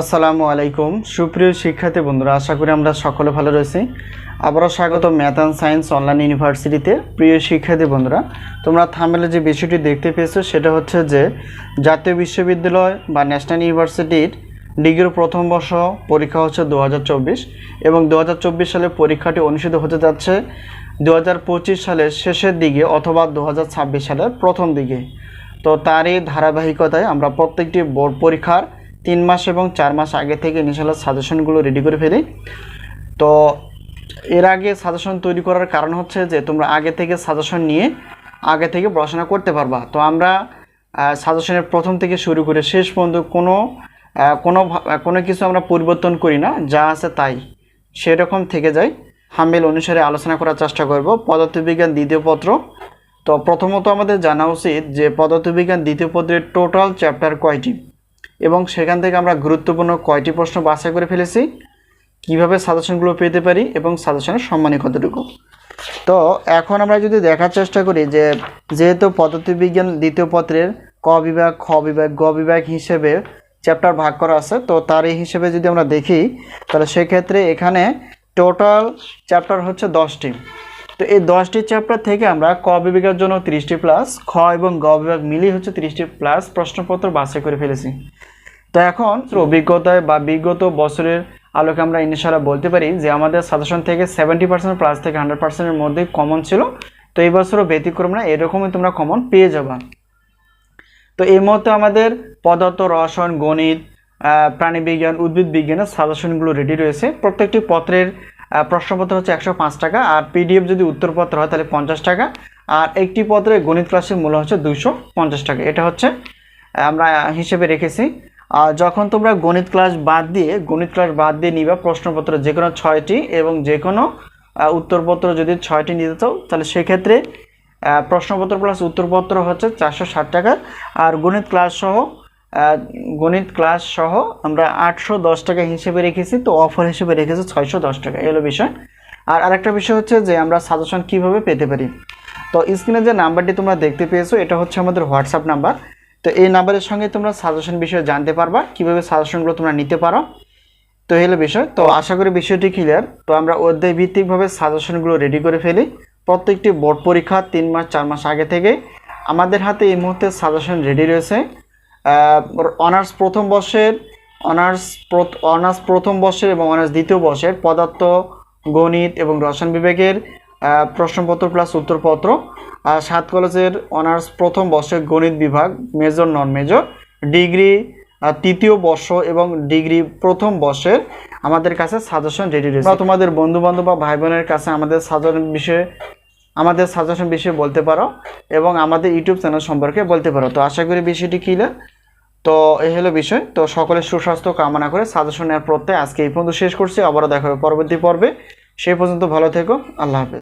আসসালামু আলাইকুম। সুপ্রিয় শিক্ষার্থী বন্ধুরা, আশা করি আমরা সকলে ভালো রয়েছি। আবারও স্বাগত ম্যাথ অ্যান্ড সায়েন্স অনলাইন ইউনিভার্সিটিতে। প্রিয় শিক্ষার্থী বন্ধুরা, তোমরা থামেলে যে বিষয়টি দেখতে পেয়েছ, সেটা হচ্ছে যে জাতীয় বিশ্ববিদ্যালয় বা ন্যাশনাল ইউনিভার্সিটির ডিগ্রির প্রথম বর্ষ পরীক্ষা হচ্ছে দু হাজার চব্বিশ এবং দু হাজার চব্বিশ সালে পরীক্ষাটি অনুষ্ঠিত হতে যাচ্ছে দু হাজার পঁচিশ সালের শেষের দিকে অথবা দু হাজার ছাব্বিশ সালের প্রথম দিকে। তো তারই ধারাবাহিকতায় আমরা প্রত্যেকটি বোর্ড পরীক্ষার তিন মাস এবং চার মাস আগে থেকে ইনশাল্লাহ সাজেশনগুলো রেডি করে ফেলি। তো এর আগে সাজেশন তৈরি করার কারণ হচ্ছে যে, তোমরা আগে থেকে সাজেশন নিয়ে আগে থেকে পড়াশোনা করতে পারবা। তো আমরা সাজেশনের প্রথম থেকে শুরু করে শেষ পর্যন্ত কোনো কোনো কোনো কিছু আমরা পরিবর্তন করি না, যা আছে তাই। সেরকম থেকে যায় হামেল অনুসারে আলোচনা করার চেষ্টা করব। পদার্থবিজ্ঞান দ্বিতীয় পত্র। তো প্রথমত আমাদের জানা উচিত যে, পদার্থবিজ্ঞান দ্বিতীয় পত্রের টোটাল চ্যাপ্টার কয়টি? এবং সেখান থেকে আমরা গুরুত্বপূর্ণ কয়টি প্রশ্ন বাছাই করে ফেলেছি, কীভাবে সাজেশনগুলো পেতে পারি এবং সাজেশনের সম্মানী কতটুকু। তো এখন আমরা যদি দেখার চেষ্টা করি যে, যেহেতু পদার্থবিজ্ঞান দ্বিতীয় পত্রের ক বিভাগ, খ বিভাগ, গ বিভাগ হিসেবে চ্যাপ্টার ভাগ করা আছে, তো তার এই হিসেবে যদি আমরা দেখি, তাহলে সেক্ষেত্রে এখানে টোটাল চ্যাপ্টার হচ্ছে দশটি। তো এই দশটি চ্যাপ্টার থেকে আমরা ক বিভাগের জন্য তিরিশটি প্লাস খ এবং গ বিভাগ মিলিয়ে হচ্ছে তিরিশটি প্লাস প্রশ্নপত্র বাছাই করে ফেলেছি। তো এখন অভিজ্ঞতায় বা বিগত বছরের আলোকে আমরা ইনশাল্লাহ বলতে পারি যে আমাদের সাজেশন থেকে সেভেন্টি পার্সেন্ট প্লাস থেকে হান্ড্রেড পার্সেন্টের মধ্যে কমন ছিল। তো এই বছরও ব্যতিক্রম না, এরকমই তোমরা কমন পেয়ে যাবা। তো এই মুহূর্তে আমাদের পদার্থ, রসায়ন, গণিত প্রাণীবিজ্ঞান, উদ্ভিদ বিজ্ঞানের সাজেশনগুলো রেডি রয়েছে। প্রত্যেকটি পত্রের প্রশ্নপত্র হচ্ছে একশো পাঁচ টাকা, আর পিডিএফ যদি উত্তরপত্র হয় তাহলে পঞ্চাশ টাকা, আর একটি পত্রে গণিত ক্লাসের মূল্য হচ্ছে দুশো পঞ্চাশ টাকা। এটা হচ্ছে আমরা হিসেবে রেখেছি। আর যখন তোমরা গণিত ক্লাস বাদ দিয়ে, গণিত ক্লাস বাদ দিয়ে নিবা প্রশ্নপত্র যে কোনো ছয়টি এবং যে কোনো উত্তরপত্র যদি ছয়টি নিতে চাও, তাহলে সেক্ষেত্রে প্রশ্নপত্র প্লাস উত্তরপত্র হচ্ছে চারশো ষাট টাকা, আর গণিত ক্লাস সহ গণিত ক্লাস সহ আমরা আটশো দশ টাকা হিসেবে রেখেছি, তো অফার হিসেবে রেখেছি ছয়শো দশ টাকা। এলো বিষয়। আর আরেকটা বিষয় হচ্ছে যে আমরা সাজেশন কীভাবে পেতে পারি? তো স্ক্রিনে যে নাম্বারটি তোমরা দেখতে পেয়েছ, এটা হচ্ছে আমাদের হোয়াটসঅ্যাপ নাম্বার। তো এই নাম্বারের সঙ্গে তোমরা সাজেশন বিষয়ে জানতে পারবা, কীভাবে সাজেশনগুলো তোমরা নিতে পারো। তো এই হলো বিষয়। তো আশা করি বিষয়টি ক্লিয়ার তো আমরা অধ্যায় ভিত্তিকভাবে সাজেশনগুলো রেডি করে ফেলি। প্রত্যেকটি বোর্ড পরীক্ষা তিন মাস, চার মাস আগে থেকে। আমাদের হাতে এই মুহূর্তে সাজেশন রেডি রয়েছে। অনার্স প্রথম বর্ষের অনার্স অনার্স প্রথম বর্ষের এবং অনার্স দ্বিতীয় বর্ষের পদার্থ, গণিত এবং রসায়ন বিভাগের প্রশ্নপত্র প্লাস উত্তরপত্র, আর সাত কলেজের অনার্স প্রথম বর্ষের গণিত বিভাগ মেজর নন মেজর ডিগ্রি তৃতীয় বর্ষ এবং ডিগ্রি প্রথম বর্ষের আমাদের কাছে সাজেশন রেডি রয়েছে। বা তোমাদের বন্ধু বান্ধব বা ভাই বোনের কাছে আমাদের সাজেশন বিষয়ে, আমাদের সাজেশন বিষয়ে বলতে পারো এবং আমাদের ইউটিউব চ্যানেল সম্পর্কে বলতে পারো। তো আশা করি বিষয়টি ক্লিয়ার তো এই হলো বিষয়। তো সকলের সুস্বাস্থ্য কামনা করে সাজেশন নেওয়ার প্রত্যয় আজকে এই পর্যন্ত শেষ করছি। আবারও দেখা হবে পরবর্তী পর্বে। সেই পর্যন্ত ভালো থেকো। আল্লাহ হাফেজ।